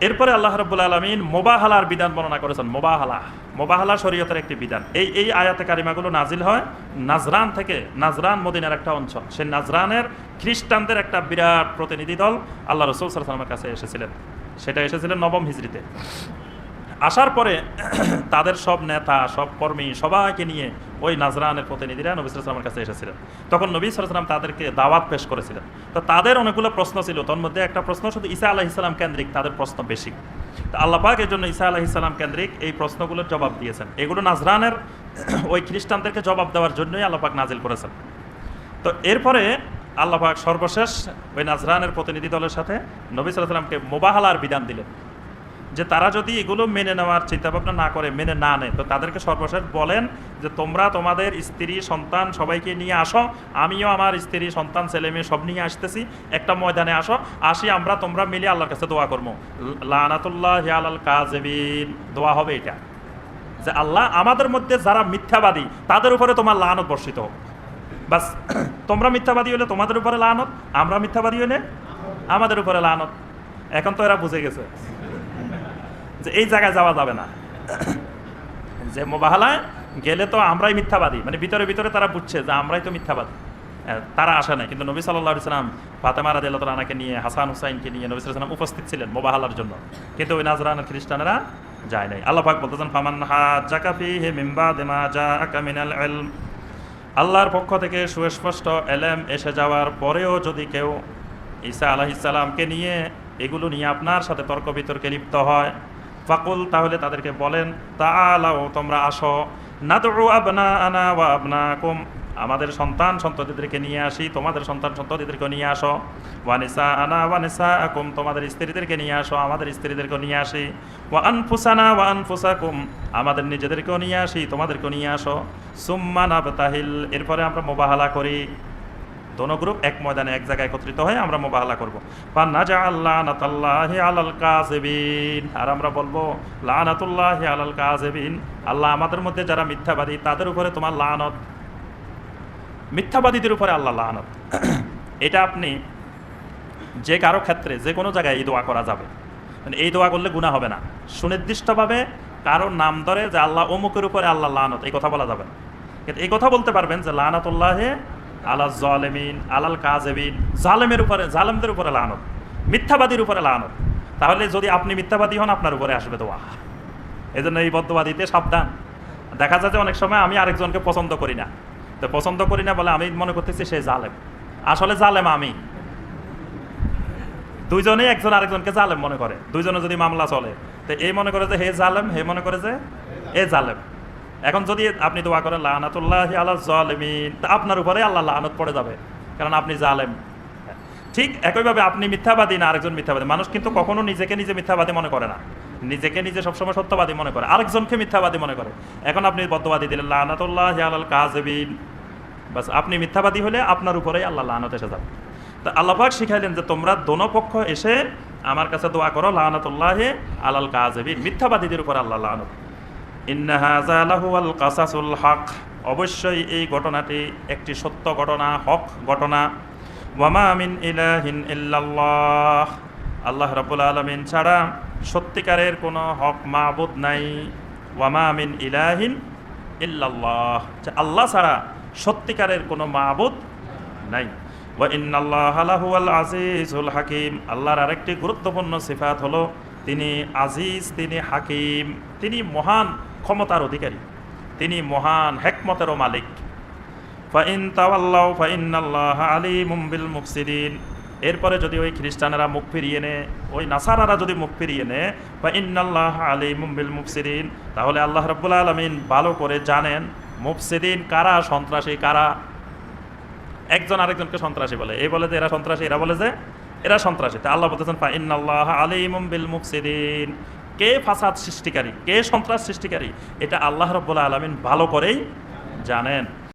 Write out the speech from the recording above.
এরপরে আল্লাহ রব্বুল আলমিন মোবাহালার বিধান বর্ণনা করেছেন, মোবাহালা। মোবাহালা শরীয়তের একটি বিধান। এই এই আয়াতে কারিমাগুলো নাজিল হয় নাজরান থেকে নাজরান মদিনার একটা অঞ্চল। সে নাজরানের খ্রিস্টানদের একটা বিরাট প্রতিনিধি দল আল্লাহ রসুল সাল্লামের কাছে এসেছিলেন। সেটা এসেছিলেন নবম হিজড়িতে। আসার পরে তাদের সব নেতা, সব কর্মী সবাইকে নিয়ে ওই নাজরানের প্রতিনিধিরা নবী সালামের কাছে এসেছিলেন। তখন নবী সালাম তাদেরকে দাওয়াত পেশ করেছিলেন। তো তাদের অনেকগুলো প্রশ্ন ছিল। তোর মধ্যে একটা প্রশ্ন শুধু ঈসা আলাহ ইসলাম কেন্দ্রিক, তাদের প্রশ্ন বেশি। তো আল্লাপাক এর জন্য ঈসা আলাহ ইসলাম কেন্দ্রিক এই প্রশ্নগুলোর জবাব দিয়েছেন। এগুলো নাজরানের ওই খ্রিস্টানদেরকে জবাব দেওয়ার জন্যই আল্লাপাক নাজিল করেছেন। তো এরপরে আল্লাপাক সর্বশেষ ওই নাজরানের প্রতিনিধি দলের সাথে নবী সাল্লামকে মোবাহালার বিধান দিলেন। যে তারা যদি এগুলো মেনে নেওয়ার চিন্তাভাবনা না করে, মেনে না নেয়, তো তাদেরকে সর্বশেষ বলেন যে তোমরা তোমাদের স্ত্রী, সন্তান সবাইকে নিয়ে আসো। আমিও আমার স্ত্রী, সন্তান, ছেলে মেয়ে সব নিয়ে আসতেছি। একটা ময়দানে আসো, আসি আমরা তোমরা মিলে আল্লাহর কাছে দোয়া করব। লানাতুল্লাহ হিয়াল আল কাজেবিন। দোয়া হবে এটা। যে আল্লাহ আমাদের মধ্যে যারা মিথ্যাবাদী, তাদের উপরে তোমার লানত বর্ষিত হোক। বাস, তোমরা মিথ্যাবাদী হলে তোমাদের উপরে লানত, আমরা মিথ্যাবাদী হলে আমাদের উপরে লানত। এখন তো এরা বুঝে গেছে। যে এই জায়গায় যাওয়া যাবে না। যে মোবাহালায় গেলে তো আমরাই মিথ্যাবাদী। মানে ভিতরে ভিতরে তারা বুঝছে যে আমরাই তো মিথ্যাবাদী। তারা আসে না কিন্তু নবী সাল্লাহ ইসলাম ফাতেমা রাজি আল্লাহ তালাকে নিয়ে, হাসান হুসাইনকে নিয়ে নবী সাল্লাম উপস্থিত ছিলেন মোবাহালার জন্য। কিন্তু ওই নাজরান খ্রিস্টানেরা যায় নাই। আল্লাহ পাক বলতেছেন, ফামান হা জাকাফি হে মিম্বা দেমা জা আকামিনাল আল্লাহর পক্ষ থেকে সুস্পষ্ট এলেম এসে যাওয়ার পরেও যদি কেউ ঈসা আলাহিসাল্লামকে নিয়ে এগুলো নিয়ে আপনার সাথে তর্ক বিতর্কে লিপ্ত হয় ফাকুল, তাহলে তাদেরকে বলেন তা আলাও তোমরা আসো। না তো আবনা আনা বা আবনা কুম আমাদের সন্তান সন্ততিদেরকে নিয়ে আসি, তোমাদের সন্তান সন্ততিদেরকে নিয়ে আসো। ওয়ানিসা আনা ওয়ানিসা আকুম তোমাদের স্ত্রীদেরকে নিয়ে আসো, আমাদের স্ত্রীদেরকে নিয়ে আসি। ওয়া আনফুসানা ওয়া আনফুসাকুম, আমাদের নিজেদেরকেও নিয়ে আসি, তোমাদেরকেও নিয়ে আসো। সুম্মান আবতাহিল এরপরে আমরা মোবাহালা করি। দোনো গ্রুপ এক ময়দানে এক জায়গায় একত্রিত হয়ে আমরা মোবাহলা করব। নাজা আল্লাহ কাজেবিন আর আমরা বলব কাজেবিন আল্লাহ আমাদের মধ্যে যারা মিথ্যাবাদী, তাদের উপরে তোমার লানত। মিথ্যাবাদীদের উপরে আল্লাহ লানত। এটা আপনি যে কারও ক্ষেত্রে যে কোনো জায়গায় এই দোয়া করা যাবে। মানে এই দোয়া করলে গুণা হবে না। সুনির্দিষ্টভাবে কারোর নাম ধরে যে আল্লাহ অমুকের উপরে আল্লাহ লানত, এই কথা বলা যাবে কিন্তু এই কথা বলতে পারবেন যে লানাতুল্লাহে আলা জলেমিন, আলাল কাজেবিন জালেমের উপরে জালেমদের উপরে লানত, মিথ্যাবাদীর উপরে লানত। তাহলে যদি আপনি মিথ্যাবাদী হন, আপনার উপরে আসবে দোয়া। এই জন্য এই বদ্ধবাদীতে সাবধান। দেখা যায় যে অনেক সময় আমি আরেকজনকে পছন্দ করি না। তো পছন্দ করি না বলে আমি মনে করতেছি সে জালেম। আসলে জালেম আমি। দুইজনেই একজন আরেকজনকে জালেম মনে করে। দুইজনে যদি মামলা চলে, তো এই মনে করে যে হে জালেম, হে মনে করে যে এ জালেম। এখন যদি আপনি দোয়া করেন, লানাতুল্লাহ আল্লাহ জালেমিন, তা আপনার উপরে আল্লাহ লানত পড়ে যাবে, কারণ আপনি জালেম। ঠিক একইভাবে আপনি মিথ্যাবাদী না, আরেকজন মিথ্যাবাদী। মানুষ কিন্তু কখনো নিজেকে নিজে মিথ্যাবাদী মনে করে না। নিজেকে নিজে সবসময় সত্যবাদী মনে করে। আরেকজনকে মিথ্যাবাদী মনে করে। এখন আপনি বদ্ধবাদী দিলেন, লানাতুল্লাহ আল্লাহ কাজেবিন বাস, আপনি মিথ্যাবাদী হলে আপনার উপরেই আল্লাহ লানত এসে যাবে। তা আল্লাহাক শিখাইলেন যে, তোমরা দোনো পক্ষ এসে আমার কাছে দোয়া করো, লানাতুল্লাহ আলাল কাজেবিন মিথ্যাবাদীদের উপর আল্লাহ লানত। হক। অবশ্যই এই ঘটনাটি একটি সত্য ঘটনা, হক ঘটনা। ওয়ামা আমিন ইলাহিন ইল্লাল্লাহ। আল্লাহ রাবুল আলমিন ছাড়া সত্যিকারের কোনো হক মাহবুদ নাই। ওয়ামা আমিন ইলাহিন ইল্লাল্লাহ। আল্লাহ ছাড়া সত্যিকারের কোনো মাহবুদ নাই। আজিজুল হাকিম। আল্লাহর আরেকটি গুরুত্বপূর্ণ সিফাত হলো, তিনি আজিজ, তিনি হাকিম। তিনি মহান ক্ষমতার অধিকারী। তিনি মহান হেকমতেরও মালিক। তাওয়াল্লাহ আলী মুম্বিল এরপরে যদি ওই খ্রিস্টানেরা মুখ ফিরিয়ে নে ওই নাসারারা যদি মুখ ফিরিয়ে নে বা ইন্নাল্লাহ আলী মুম্বিল মুফসিদিন, তাহলে আল্লাহ রব্বুল আলমিন ভালো করে জানেন, মুফসিদিন কারা, সন্ত্রাসী কারা? একজন আরেকজনকে সন্ত্রাসী বলে। এই বলে যে এরা সন্ত্রাসী, এরা বলে যে এরা সন্ত্রাসী। তা আল্লাহ বলতেছেন ফা ইন্নাল্লাহ আলিমুম বিল মুফসিদিন। কে ফাসাদ সৃষ্টিকারী? কে সন্ত্রাস সৃষ্টিকারী? এটা আল্লাহ রব্বুল্লাহ আলমিন ভালো করেই জানেন।